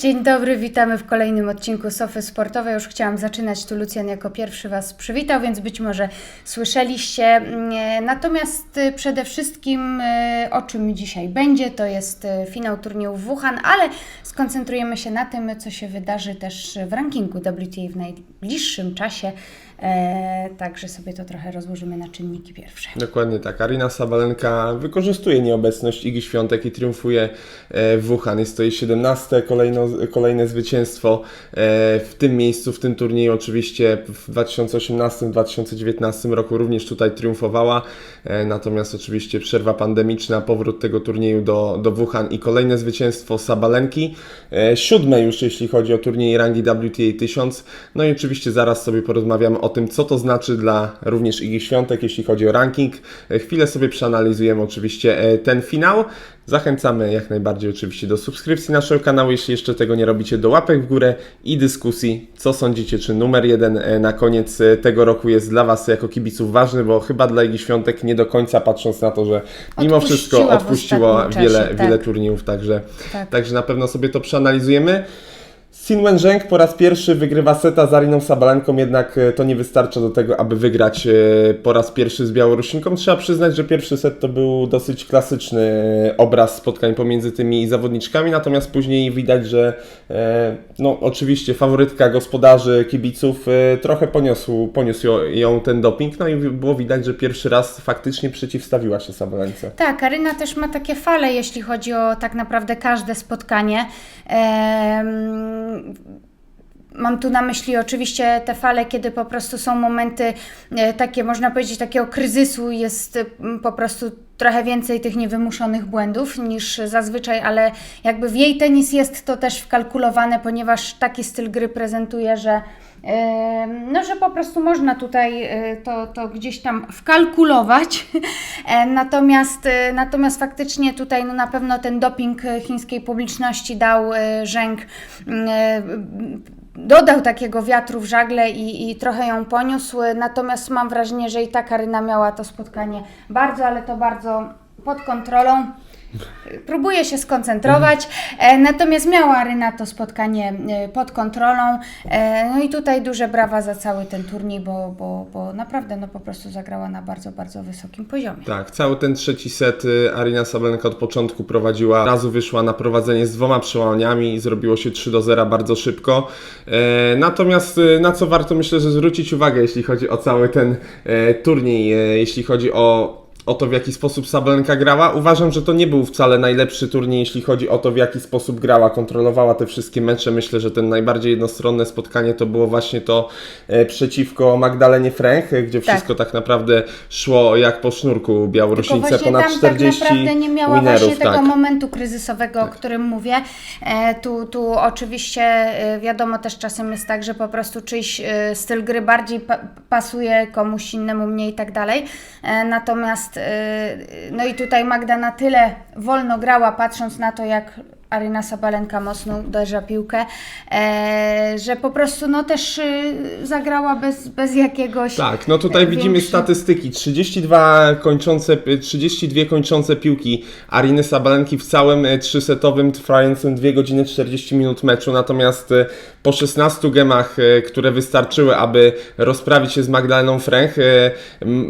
Dzień dobry, witamy w kolejnym odcinku Sofy Sportowej. Już chciałam zaczynać, tu Lucjan jako pierwszy Was przywitał, więc być może słyszeliście. Mm, Natomiast y, przede wszystkim y, o czym dzisiaj będzie, to jest y, finał turnieju w Wuhan, ale skoncentrujemy się na tym, co się wydarzy też w rankingu WTA w najbliższym czasie. E, Także sobie to trochę rozłożymy na czynniki pierwsze. Dokładnie tak. Arina Sabalenka wykorzystuje nieobecność Igi Świątek i triumfuje e, w Wuhan. Jest to jej 17 kolejno, kolejne zwycięstwo e, w tym miejscu, w tym turnieju. Oczywiście w 2018-2019 roku również tutaj triumfowała. E, Natomiast oczywiście przerwa pandemiczna, powrót tego turnieju do, do Wuhan i kolejne zwycięstwo Sabalenki. Siódme już jeśli chodzi o turniej rangi WTA 1000. No i oczywiście zaraz sobie porozmawiamy o tym, co to znaczy dla również Igi Świątek, jeśli chodzi o ranking. E, Chwilę sobie przeanalizujemy oczywiście e, ten finał. Zachęcamy jak najbardziej oczywiście do subskrypcji naszego kanału, jeśli jeszcze tego nie robicie, do łapek w górę i dyskusji. Co sądzicie, czy numer jeden e, na koniec tego roku jest dla Was jako kibiców ważny, bo chyba dla Igi Świątek nie do końca, patrząc na to, że mimo Odpuściła wszystko ostatnim wiele, czasie, wiele tak. turniejów, także, Tak. także na pewno sobie to przeanalizujemy. Sin Wenzheng po raz pierwszy wygrywa seta z Ariną Sabalenką, jednak e, to nie wystarcza do tego, aby wygrać e, po raz pierwszy z Białorusinką. Trzeba przyznać, że pierwszy set to był dosyć klasyczny e, obraz spotkań pomiędzy tymi zawodniczkami, natomiast później widać, że no oczywiście faworytka gospodarzy, kibiców trochę poniosł, poniósł ją- ten doping, no i było widać, że pierwszy raz faktycznie przeciwstawiła się Sabalence. Tak, Karyna też ma takie fale, jeśli chodzi o tak naprawdę każde spotkanie. Em, Mam tu na myśli oczywiście te fale, kiedy po prostu są momenty e, takie, można powiedzieć, takiego kryzysu, jest e, po prostu trochę więcej tych niewymuszonych błędów niż zazwyczaj, ale jakby w jej tenis jest to też wkalkulowane, ponieważ taki styl gry prezentuje, że No, że po prostu można tutaj e, to, to gdzieś tam wkalkulować. E, Natomiast, e, natomiast faktycznie tutaj no, na pewno ten doping chińskiej publiczności dał Żęk, mm, dodał takiego wiatru w żagle i, i trochę ją poniósł. Natomiast mam wrażenie, że i ta Karyna miała to spotkanie bardzo, ale to bardzo pod kontrolą. Próbuję się skoncentrować, e, natomiast miała Aryna to spotkanie e, pod kontrolą. E, no i tutaj duże brawa za cały ten turniej, bo, bo, bo naprawdę no po prostu zagrała na bardzo, bardzo wysokim poziomie. Tak, cały ten trzeci set y, Arina Sabalenka od początku prowadziła, razu wyszła na prowadzenie z dwoma przełamaniami i zrobiło się 3 do 0 bardzo szybko. Natomiast y, na co warto myślę, że zwrócić uwagę, jeśli chodzi o cały ten turniej, jeśli chodzi o o to, w jaki sposób Sabalenka grała. Uważam, że to nie był wcale najlepszy turniej, jeśli chodzi o to, w jaki sposób grała, kontrolowała te wszystkie mecze. Myślę, że ten najbardziej jednostronne spotkanie to było właśnie to e, przeciwko Magdalenie Frank, e, gdzie Tak. wszystko tak naprawdę szło jak po sznurku właśnie Ponad tam 40 tak naprawdę nie miała winerów, właśnie tego tak. momentu kryzysowego, o którym mówię. E, tu, tu oczywiście wiadomo też czasem jest tak, że po prostu czyjś styl gry bardziej pa pasuje komuś innemu mniej i tak dalej. Natomiast no i tutaj Magda na tyle wolno grała, patrząc na to, jak Aryna Sabalenka mocno uderza piłkę, e, że po prostu no też e, zagrała bez, bez jakiegoś Tak, no tutaj e, widzimy statystyki. 32 kończące, 32 kończące piłki Ariny Sabalenki w całym e, trzysetowym trwającym 2 godziny 40 minut meczu, natomiast e, po 16 gemach, e, które wystarczyły, aby rozprawić się z Magdaleną e,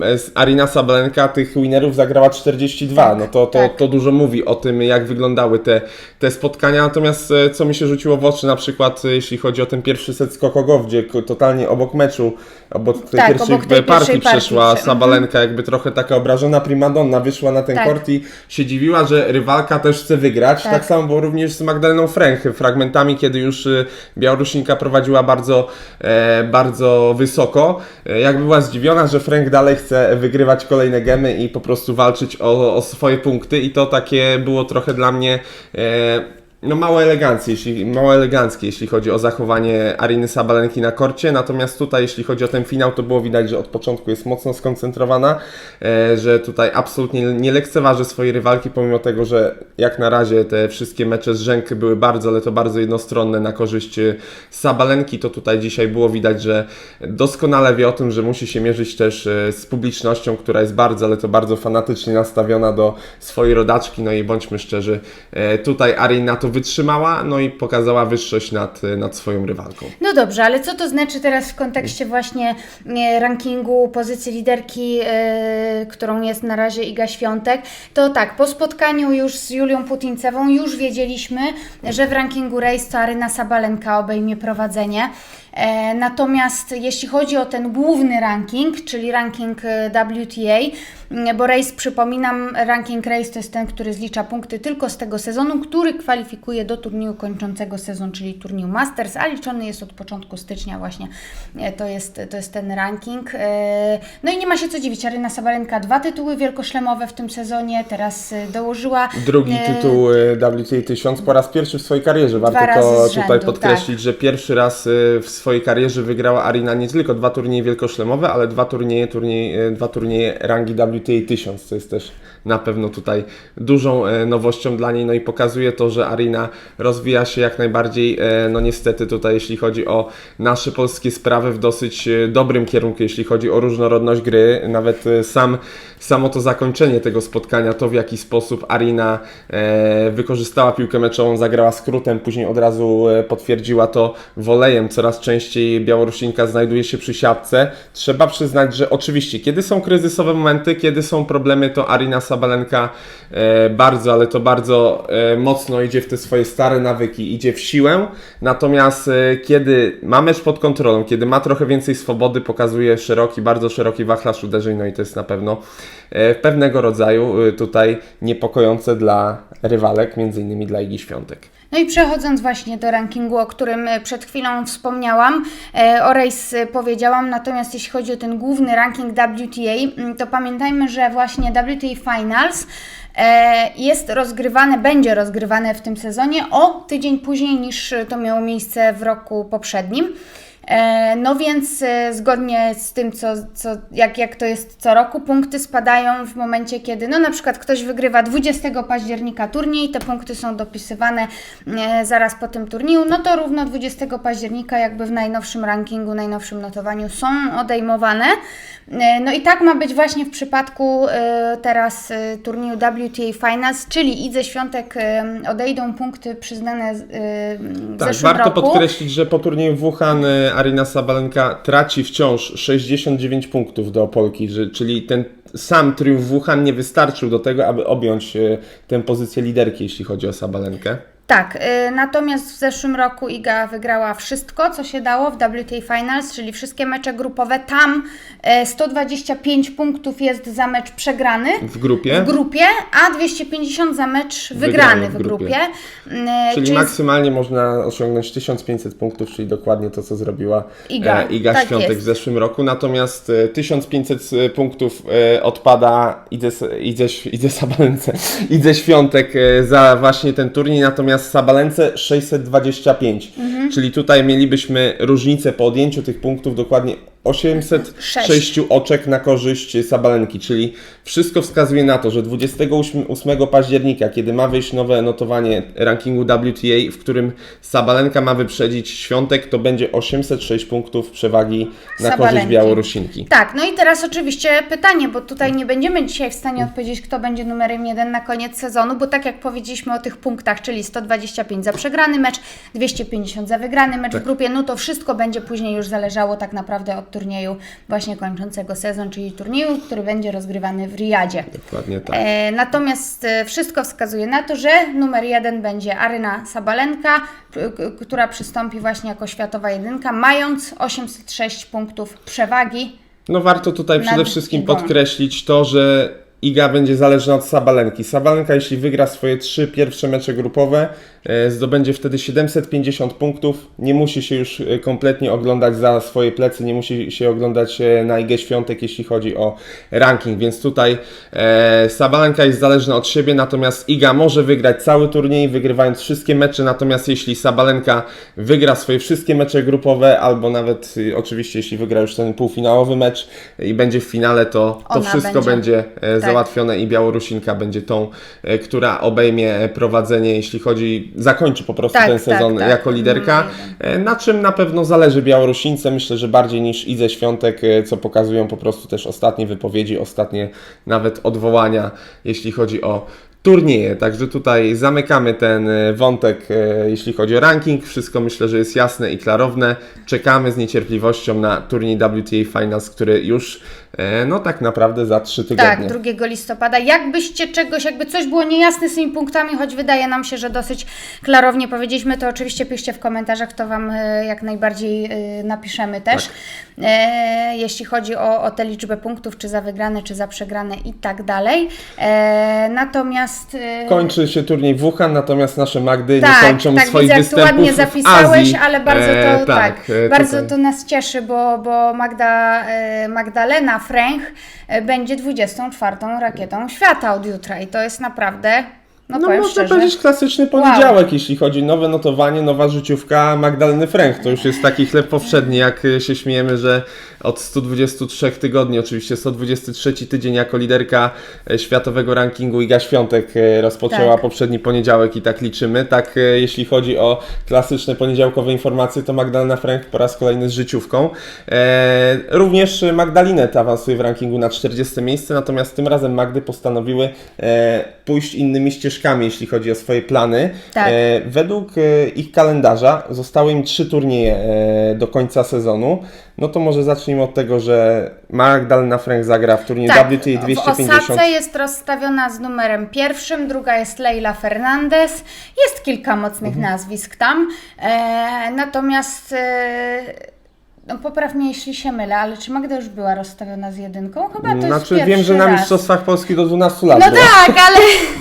e, z- Arina Sabalenka tych winerów zagrała 42. Tak, no to, to, tak. to dużo mówi o tym, jak wyglądały te, te spotkania. Natomiast e, co mi się rzuciło w oczy, na przykład e, jeśli chodzi o ten pierwszy set skokowy, gdzie totalnie obok meczu, obok tej Tak, pierwszej obok tej partii pierwszej partii przeszła prze- Sabalenka, jakby trochę taka obrażona primadonna wyszła na ten Tak. kort i się dziwiła, że rywalka też chce wygrać. Tak, Tak. samo było również z Magdaleną Frank, fragmentami, kiedy już y, Białorusinka prowadziła bardzo, e, bardzo wysoko. E, jak była zdziwiona, że Frank dalej chce wygrywać kolejne gemy i po prostu walczyć o, o swoje punkty i to takie było trochę dla mnie e, no mało eleganckie, jeśli, mało eleganckie, jeśli chodzi o zachowanie Ariny Sabalenki na korcie, natomiast tutaj, jeśli chodzi o ten finał, to było widać, że od początku jest mocno skoncentrowana, e, że tutaj absolutnie nie lekceważy swojej rywalki, pomimo tego, że jak na razie te wszystkie mecze z rzęk były bardzo, ale to bardzo jednostronne na korzyść e, Sabalenki, to tutaj dzisiaj było widać, że doskonale wie o tym, że musi się mierzyć też e, z publicznością, która jest bardzo, ale to bardzo fanatycznie nastawiona do swojej rodaczki, no i bądźmy szczerzy, tutaj Arina to wytrzymała, no i pokazała wyższość nad, nad swoją rywalką. No dobrze, ale co to znaczy teraz w kontekście właśnie e, rankingu pozycji liderki, e, którą jest na razie Iga Świątek? To tak, po spotkaniu już z Julią Putincewą już wiedzieliśmy, że w rankingu race to Aryna Sabalenka obejmie prowadzenie. E, Natomiast jeśli chodzi o ten główny ranking, czyli ranking e, WTA, bo race, przypominam, ranking race to jest ten, który zlicza punkty tylko z tego sezonu, który kwalifikuje do turnieju kończącego sezon, czyli turnieju Masters, a liczony jest od początku stycznia właśnie. E, To jest, to jest ten ranking. No i nie ma się co dziwić, Aryna Sabalenka dwa tytuły wielkoszlemowe w tym sezonie, teraz dołożyła Drugi tytuł WTA 1000 po raz pierwszy w swojej karierze. Warto to rzędu, tutaj podkreślić, że pierwszy raz w swojej karierze wygrała Arina nie tylko dwa turnieje wielkoszlemowe, ale dwa turnieje, turnieje, dwa turnieje rangi WTA 1000, co jest też na pewno tutaj dużą e, nowością dla niej, no i pokazuje to, że Arina rozwija się jak najbardziej, e, no niestety tutaj jeśli chodzi o nasze polskie sprawy w dosyć e, dobrym kierunku, jeśli chodzi o różnorodność gry, nawet sam, samo to zakończenie tego spotkania, to w jaki sposób Arina wykorzystała piłkę meczową, zagrała skrótem, później od razu potwierdziła to wolejem, coraz częściej Białorusinka znajduje się przy siatce. Trzeba przyznać, że oczywiście, kiedy są kryzysowe momenty, kiedy są problemy, to Arina Sabalenka e, bardzo, ale to bardzo e, mocno idzie w te swoje stare nawyki, idzie w siłę. Natomiast e, kiedy ma mecz pod kontrolą, kiedy ma trochę więcej swobody, pokazuje szeroki, bardzo szeroki wachlarz uderzeń, no i to jest na pewno pewnego rodzaju tutaj niepokojące dla rywalek, między innymi dla Igi Świątek. No i przechodząc właśnie do rankingu, o którym e, przed chwilą wspomniałam, e, o race e, powiedziałam, natomiast jeśli chodzi o ten główny ranking WTA, to pamiętajmy, że właśnie WTA Finals jest rozgrywane, będzie rozgrywane w tym sezonie o tydzień później niż to miało miejsce w roku poprzednim. E, No więc e, zgodnie z tym, co, co, jak, jak to jest co roku, punkty spadają w momencie, kiedy no na przykład ktoś wygrywa 20 października turniej, te punkty są dopisywane e, zaraz po tym turnieju, no to równo 20 października jakby w najnowszym rankingu, najnowszym notowaniu są odejmowane. No i tak ma być właśnie w przypadku teraz turnieju WTA Finals, czyli Idze Świątek e, odejdą punkty przyznane w Tak, zeszłym warto roku. podkreślić, że po turnieju Wuhan Arina Sabalenka traci wciąż 69 punktów do Polki, czyli ten sam triumf Wuhan nie wystarczył do tego, aby objąć y, tę pozycję liderki, jeśli chodzi o Sabalenkę. Tak, y, natomiast w zeszłym roku Iga wygrała wszystko, co się dało w WTA Finals, czyli wszystkie mecze grupowe. Tam y, 125 punktów jest za mecz przegrany W grupie, w grupie, a 250 za mecz wygrany, Wygrany w w grupie. grupie. Y, czyli czyli maksymalnie można osiągnąć 1500 punktów, czyli dokładnie to, co zrobiła Iga. e, Iga Tak Świątek jest. w zeszłym roku. Natomiast e, 1500 punktów e, odpada Idze, Idze, Idze Sabalence, Idze Świątek e, za właśnie ten turniej, natomiast Sabalence 625. Mhm. Czyli tutaj mielibyśmy różnicę po odjęciu tych punktów dokładnie 806 oczek na korzyść Sabalenki, czyli wszystko wskazuje na to, że 28 8 października, kiedy ma wyjść nowe notowanie rankingu WTA, w którym Sabalenka ma wyprzedzić Świątek, to będzie 806 punktów przewagi na korzyść Sabalenki. Białorusinki. Tak, no i teraz oczywiście pytanie, bo tutaj nie będziemy dzisiaj w stanie odpowiedzieć, kto będzie numerem jeden na koniec sezonu, bo tak jak powiedzieliśmy o tych punktach, czyli 125 za przegrany mecz, 250 za wygrany mecz Tak. w grupie, no to wszystko będzie później już zależało tak naprawdę od turnieju właśnie kończącego sezon, czyli turnieju, który będzie rozgrywany w Riyadzie. Dokładnie tak. E, natomiast e, wszystko wskazuje na to, że numer jeden będzie Aryna Sabalenka, która przystąpi właśnie jako światowa jedynka, mając 806 punktów przewagi. No warto tutaj przede wszystkim podkreślić to, że Iga będzie zależna od Sabalenki. Sabalenka, jeśli wygra swoje trzy pierwsze mecze grupowe, zdobędzie wtedy 750 punktów. Nie musi się już e, kompletnie oglądać za swoje plecy, nie musi się oglądać e, na Igę Świątek, jeśli chodzi o ranking. Więc tutaj e, Sabalenka jest zależna od siebie, natomiast Iga może wygrać cały turniej, wygrywając wszystkie mecze. Natomiast jeśli Sabalenka wygra swoje wszystkie mecze grupowe, albo nawet y, oczywiście jeśli wygra już ten półfinałowy mecz i będzie w finale, to, to Ona wszystko będzie. będzie, e, Tak. załatwione i Białorusinka będzie tą, e, która obejmie e, prowadzenie, jeśli chodzi, zakończy po prostu Tak, ten tak, sezon tak. jako liderka. Numer E, Na czym na pewno zależy Białorusince, myślę, że bardziej niż Idze Świątek, e, co pokazują po prostu też ostatnie wypowiedzi, ostatnie nawet odwołania, jeśli chodzi o turnieje. Także tutaj zamykamy ten e, wątek, jeśli chodzi o ranking. Wszystko myślę, że jest jasne i klarowne. Czekamy z niecierpliwością na turniej WTA Finals, który już no tak naprawdę za 3 tygodnie. Tak, 2 listopada. Jakbyście czegoś, jakby coś było niejasne z tymi punktami, choć wydaje nam się, że dosyć klarownie powiedzieliśmy, to oczywiście piszcie w komentarzach, to Wam e, jak najbardziej e, napiszemy też. E, jeśli chodzi o, o tę liczbę punktów, czy za wygrane, czy za przegrane i tak dalej. E, natomiast... E, Kończy się turniej Wuhan, natomiast nasze Magdy tak, nie kończą tak, swoich widzę, występów ładnie zapisałeś, Azji. ale bardzo E, to tak, e, bardzo tutaj- to nas cieszy, bo, bo Magda, e, Magdalena Fręch e, będzie 24 rakietą świata od jutra i to jest naprawdę, no, No można szczerze, powiedzieć klasyczny poniedziałek, jeśli chodzi nowe notowanie, nowa życiówka Magdaleny Fręch. To już jest taki chleb powszedni, jak się śmiejemy, że od 123 tygodni, oczywiście 123 tydzień jako liderka e, światowego rankingu Iga Świątek e, rozpoczęła Tak. poprzedni poniedziałek i tak liczymy. Tak e, jeśli chodzi o klasyczne poniedziałkowe informacje, to Magdalena Fręch po raz kolejny z życiówką. Również Magdalinet awansuje w rankingu na 40 miejsce, natomiast tym razem Magdy postanowiły pójść innymi ścieżkami, jeśli chodzi o swoje plany. Tak. E, według e, ich kalendarza zostały im trzy turnieje e, do końca sezonu. No to może zacznijmy od tego, że Magdalena Fręch zagra w turnieju tak, WTA w 250. Osace jest rozstawiona z numerem pierwszym, druga jest Leila Fernandez, jest kilka mocnych Mhm. nazwisk tam, e, natomiast e, no popraw mnie jeśli się mylę, ale czy Magda już była rozstawiona z jedynką? Chyba to jest Znaczy pierwszy wiem, że na raz. Mistrzostwach Polski do 12 lat No była, tak, ale,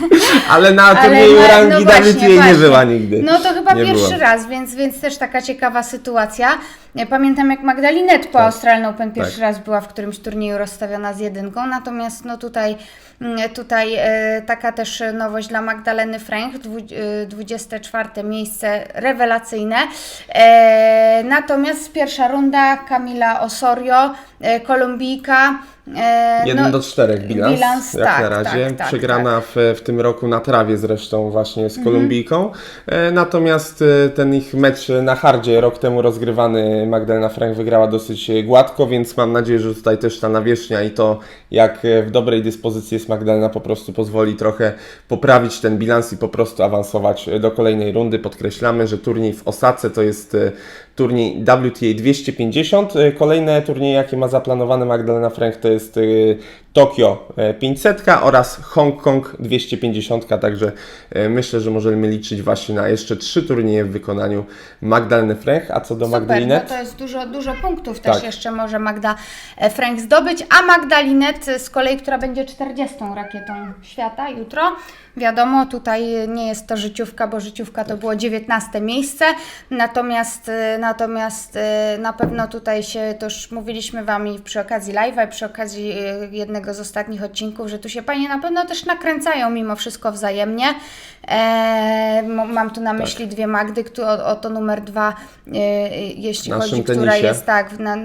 ale na turnieju rangi no właśnie, WTA nie była nigdy. No to chyba Nie pierwszy była. raz, więc, więc też taka ciekawa sytuacja. Ja Pamiętam jak Magdalinet po Australian Open pierwszy Tak. raz była w którymś turnieju rozstawiona z jedynką, natomiast no tutaj, mm, tutaj e, taka też nowość dla Magdaleny dwu- e, 24 miejsce rewelacyjne. E, natomiast pierwsza runda Kamila Osorio, e, Kolumbijka. E, 1 no, do 4 bilans, bilans, jak tak, na razie. tak, tak, Przegrana W, w tym roku na trawie zresztą właśnie Mhm. z Kolumbijką. E, natomiast e, ten ich mecz na hardzie rok temu rozgrywany Magdalena Frank wygrała dosyć e, gładko, więc mam nadzieję, że tutaj też ta nawierzchnia i to jak e, w dobrej dyspozycji jest Magdalena po prostu pozwoli trochę poprawić ten bilans i po prostu awansować e, do kolejnej rundy. Podkreślamy, że turniej w Osace to jest e, turniej WTA 250. E, Kolejne turnieje, jakie ma zaplanowane Magdalena Frank, to jest e, Tokio e, 500 oraz Hongkong 250. Także e, myślę, że możemy liczyć właśnie na jeszcze trzy turnieje w wykonaniu Magdaleny Frank. A co do Super, no Magdalinet? to jest dużo, dużo punktów też Tak. jeszcze może Magda e, Frank zdobyć, a Magdalinet e, z kolei, która będzie 40 rakietą świata jutro. Wiadomo, tutaj nie jest to życiówka, bo życiówka to było 19 miejsce, natomiast, e, natomiast e, na pewno tutaj się, to już mówiliśmy Wam i przy okazji live'a i przy okazji e, jednego z ostatnich odcinków, że tu się Panie na pewno też nakręcają mimo wszystko wzajemnie. E, mam tu na Tak. myśli dwie Magdy, kto, o, oto numer dwa, e, e, jeśli naszym chodzi, która tenisie. jest tak, na,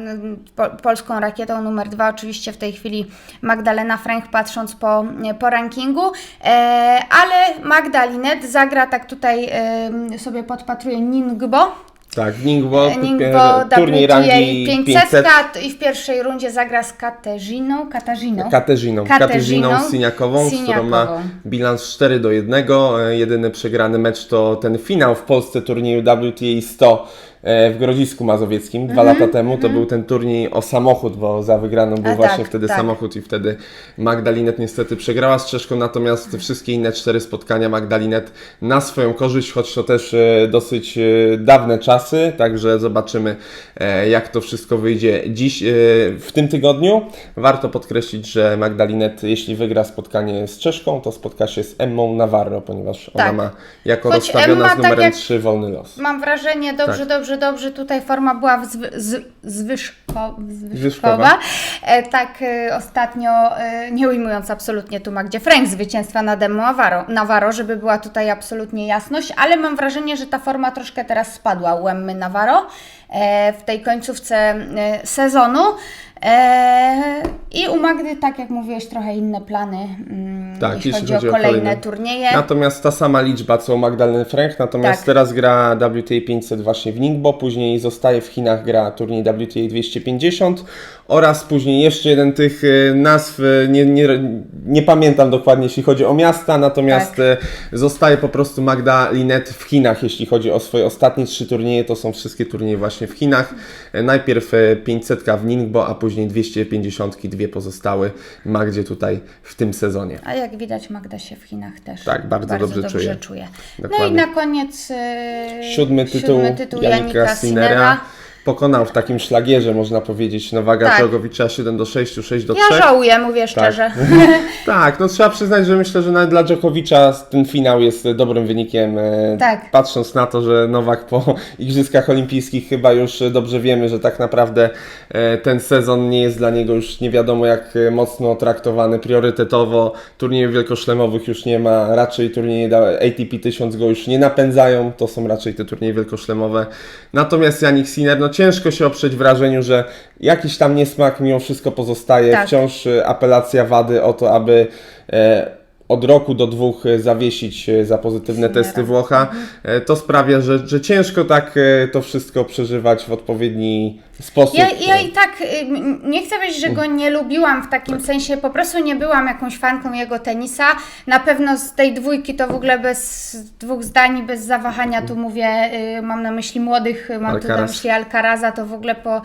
po, polską rakietą numer dwa, oczywiście w tej chwili Magdalena Frank patrząc po, po rankingu, e, ale Magdalinet zagra tak tutaj e, sobie podpatruje Ningbo, Tak, Ningbo, Ningbo e, turniej WTA rangi 500, 500. i w pierwszej rundzie zagra z Katarzyną, Katarzyną. Katerzyną, Katerzyną Katerzyną Siniakową, z którą ma bilans 4 do 1. E, Jedyny przegrany mecz to ten finał w Polsce turnieju WTA 100 e, w Grodzisku Mazowieckim dwa lata temu. To był ten turniej o samochód, bo za wygraną był Mhm, A właśnie tak, wtedy tak. samochód i wtedy Magdalinet niestety przegrała z Czeszką, natomiast wszystkie inne cztery spotkania Magdalinet na swoją korzyść, choć to też e, dosyć e, dawne czasy, także zobaczymy e, jak to wszystko wyjdzie dziś e, w tym tygodniu. Warto podkreślić, że Magdalinet, jeśli wygra spotkanie z Czeszką, to spotka się z Emmą Navarro, ponieważ ona Tak. ma jako Choć rozstawiona Emma, z tak numerem jak- 3 wolny los. Mam wrażenie, dobrze, Tak. dobrze, dobrze, tutaj forma była z, zwyżko, Zwyżkowa. E, tak e, ostatnio, e, nie ujmując absolutnie tu Magdzie Frank zwycięstwa nad Emmą Navarro, Navarro, żeby była tutaj absolutnie jasność, ale mam wrażenie, że ta forma troszkę teraz spadła u Emmy Navarro w tej końcówce sezonu. E, I u Magdy, tak jak mówiłeś, trochę inne plany, mm, Tak, jeśli, chodzi, chodzi o o kolejne kolejne. turnieje. Natomiast ta sama liczba co u Magdaleny Frank, natomiast Tak. teraz gra WTA 500 właśnie w Ningbo, później zostaje w Chinach, gra turniej WTA 250 oraz później jeszcze jeden tych e, nazw, e, nie, nie, nie pamiętam dokładnie jeśli chodzi o miasta, natomiast Tak. e, zostaje po prostu Magda Linet w Chinach, jeśli chodzi o swoje ostatnie trzy turnieje, to są wszystkie turnieje właśnie w Chinach. Najpierw e, 500 w Ningbo, a później 250, dwie pozostały Magdzie tutaj w tym sezonie. A jak widać, Magda się w Chinach też Tak, bardzo dobrze czuje. No i na koniec Siódmy tytuł, siódmy tytuł Janika Sinera. Pokonał w takim szlagierze, można powiedzieć, Nowaga Tak. Dżogowicza 7 do 6, 6 do 3. Ja żałuję, mówię szczerze. Tak, no trzeba przyznać, że myślę, że nawet dla Dżokowicza ten finał jest dobrym wynikiem. e, Tak. Patrząc na to, że Nowak po Igrzyskach Olimpijskich chyba już dobrze wiemy, że tak naprawdę e, ten sezon nie jest dla niego już nie wiadomo jak e, mocno traktowany priorytetowo. Turniejów wielkoszlemowych już nie ma, raczej turnieje ATP 1000 go już nie napędzają, to są raczej te turnieje wielkoszlemowe. Natomiast Janik Sinner, no ciężko się oprzeć wrażeniu, że jakiś tam niesmak mimo wszystko pozostaje. Tak. Wciąż e, apelacja wady o to, aby e, od roku do dwóch e, zawiesić e, za pozytywne Sinnera. testy Włocha. To sprawia, że, że ciężko tak to wszystko przeżywać w odpowiedni sposób. Ja, ja i tak y, nie chcę powiedzieć, że go nie lubiłam w takim Tak. sensie, po prostu nie byłam jakąś fanką jego tenisa. Na pewno z tej dwójki to w ogóle bez dwóch zdań, bez zawahania tu mówię, y, mam na myśli młodych, y, mam tu na Alcaraz. myśli Alcaraza, to w ogóle po,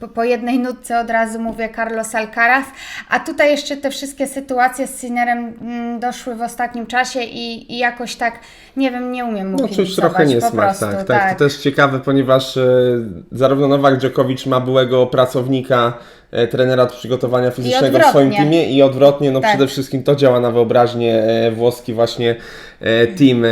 po, po jednej nutce od razu mówię Carlos Alcaraz. A tutaj jeszcze te wszystkie sytuacje z Sinnerem mm, doszły w ostatnim czasie i, i jakoś tak, nie wiem, nie umiem mu No kibicować, trochę po niesmak, prostu, tak, tak. To też ciekawe, ponieważ zarówno Nowak Dżokowicz ma byłego pracownika, trenera od przygotowania fizycznego w swoim teamie i odwrotnie, no Tak. przede wszystkim to działa na wyobraźnię e, włoski właśnie e, team e,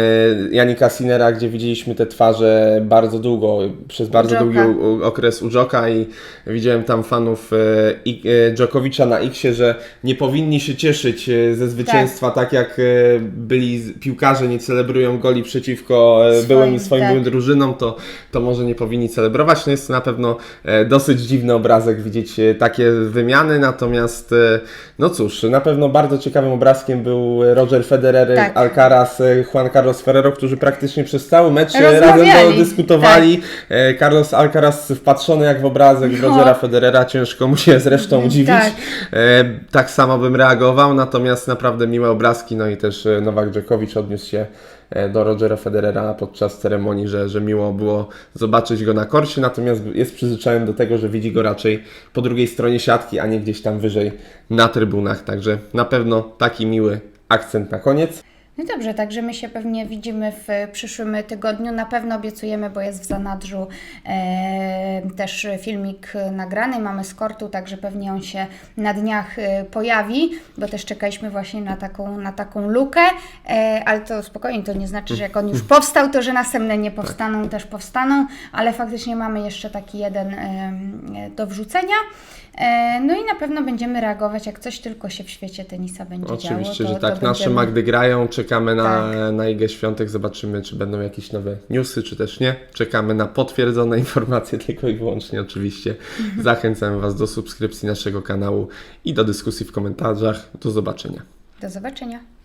Janika Sinera, gdzie widzieliśmy te twarze bardzo długo, przez bardzo długi okres u Dżoka i widziałem tam fanów e, I- e, Dżokowicza na Xie, że nie powinni się cieszyć e, ze zwycięstwa tak, jak e, byli piłkarze, nie celebrują goli przeciwko e, Swoim, byłym swoim tak. byłym drużynom, to, to może nie powinni celebrować. No jest to na pewno e, dosyć dziwny obrazek widzieć e, takie wymiany, natomiast e, no cóż, na pewno bardzo ciekawym obrazkiem był Roger Federer, Tak. Alcaraz, e, Juan Carlos Ferrero, którzy praktycznie przez cały mecz e, razem do- dyskutowali. E, Carlos Alcaraz wpatrzony jak w obrazek No. Rogera Federera, ciężko mu się zresztą dziwić. Tak. Tak samo bym reagował, natomiast naprawdę miłe obrazki, no i też Nowak Dżokowicz odniósł się do Rogera Federera podczas ceremonii, że, że miło było zobaczyć go na korcie, natomiast jest przyzwyczajony do tego, że widzi go raczej po drugiej stronie siatki, a nie gdzieś tam wyżej na trybunach, także na pewno taki miły akcent na koniec. No dobrze, także my się pewnie widzimy w przyszłym tygodniu. Na pewno obiecujemy, bo jest w zanadrzu e, też filmik nagrany. Mamy z kortu, także pewnie on się na dniach e, pojawi, bo też czekaliśmy właśnie na taką, na taką lukę. E, ale to spokojnie, to nie znaczy, że jak on już powstał, to że następne nie powstaną, też powstaną, ale faktycznie mamy jeszcze taki jeden e, do wrzucenia. E, No i na pewno będziemy reagować, jak coś tylko się w świecie tenisa będzie działo. Oczywiście, że tak. Nasze będziemy- Magdy grają, czekamy na, Tak. na Igę Świątek, zobaczymy, czy będą jakieś nowe newsy, czy też nie. Czekamy na potwierdzone informacje tylko i wyłącznie oczywiście. Zachęcamy Was do subskrypcji naszego kanału i do dyskusji w komentarzach. Do zobaczenia. Do zobaczenia.